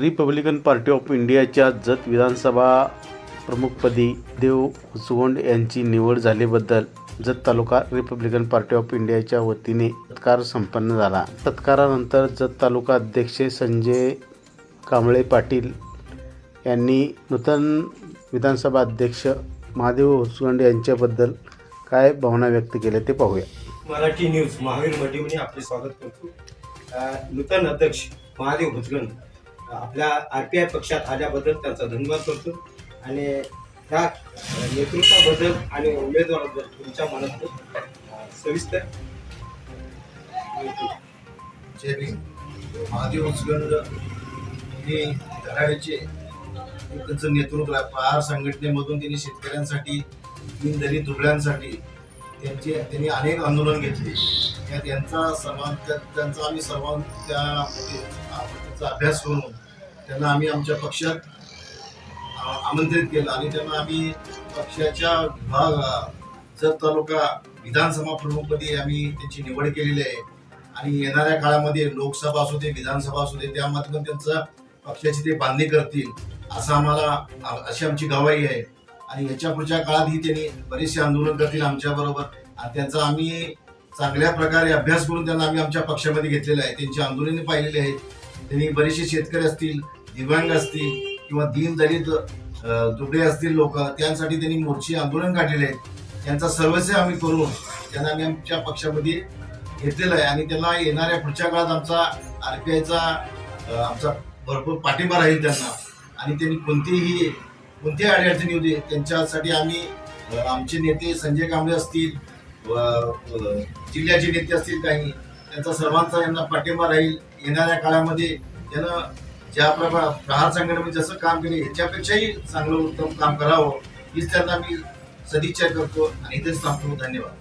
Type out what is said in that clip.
Republican Party of इंडियाच्या जत विधानसभा प्रमुखपदी देव हुसवंड यांची निवड झाल्याबद्दल Jath taluka Republican Party of इंडियाच्या वतीने सत्कार संपन्न झाला. सत्कारानंतर जत तालुका अध्यक्ष संजय कांबळे पाटील यांनी नूतन विधानसभा अध्यक्ष महादेव उचगोंड यांच्याबद्दल काय भावना व्यक्त केल्या ते पाहूया. मराठी न्यूज महावीर मडीमध्ये आपले स्वागत करतो. नूतन अध्यक्ष महादेव भुजगन आपल्या आर पी आय पक्षात आल्याबद्दल त्यांचा धन्यवाद करतो. आणि त्या नेतृत्वाबद्दल आणि उमेदवाराबद्दल तुमच्या मनात सविस्तर जय भीम महादेव उचगंड हे धराड्याचे त्यांचं नेतृत्व आहे. संघटनेमधून त्यांनी शेतकऱ्यांसाठी दलित दुबळ्यांसाठी त्यांचे त्यांनी अनेक आंदोलन घेतले. त्यात त्यांचा सर्वां त्या- त्यांचा आम्ही सर्वां त्या त्याचा अभ्यास करून त्यांना आम्ही आमच्या पक्षात आमंत्रित केलं आणि त्यांना आम्ही पक्षाच्या विभाग जत तालुका विधानसभा प्रमुखपदी आम्ही त्यांची निवड केलेली आहे. आणि येणाऱ्या काळामध्ये लोकसभा असू दे विधानसभा असू दे त्यामध्ये पण त्यांचा पक्षाची ते बांधणी करतील असं आम्हाला अशी आमची गवाही आहे. आणि याच्या पुढच्या काळातही त्यांनी बरेचसे आंदोलन करतील आमच्याबरोबर. आणि त्यांचा आम्ही चांगल्या प्रकारे अभ्यास करून त्यांना आम्ही आमच्या पक्षामध्ये घेतलेला आहे. त्यांची आंदोलने पाहिलेली आहेत. त्यांनी बरेचसे शेतकरी असतील दिव्यांग असतील किंवा दीनदलित दुबळे असतील लोक त्यांसाठी त्यांनी मोर्चे आंदोलन काढलेले आहेत. त्यांचा सर्वस्व आम्ही करून त्यांना आम्ही आमच्या पक्षामध्ये घेतलेलं आहे. आणि त्यांना येणाऱ्या पुढच्या काळात आमचा आर पी आयचा आमचा भरपूर पाठिंबा राहील त्यांना. आणि त्यांनी कोणतीही कोणतीही अडीअडचणी होती त्यांच्यासाठी आम्ही आमचे नेते संजय कांबळे असतील जिल्ह्याचे नेते असतील काही त्यांचा सर्वांचा यांना पाठिंबा राहील. येणाऱ्या काळामध्ये यानं ज्या प्रकार प्रहार संघटनेमध्ये जसं काम केले ह्याच्यापेक्षाही चांगलं उत्तम काम करावं हीच त्यांना मी सदिच्छा करतो आणि इथेच सांगतो धन्यवाद.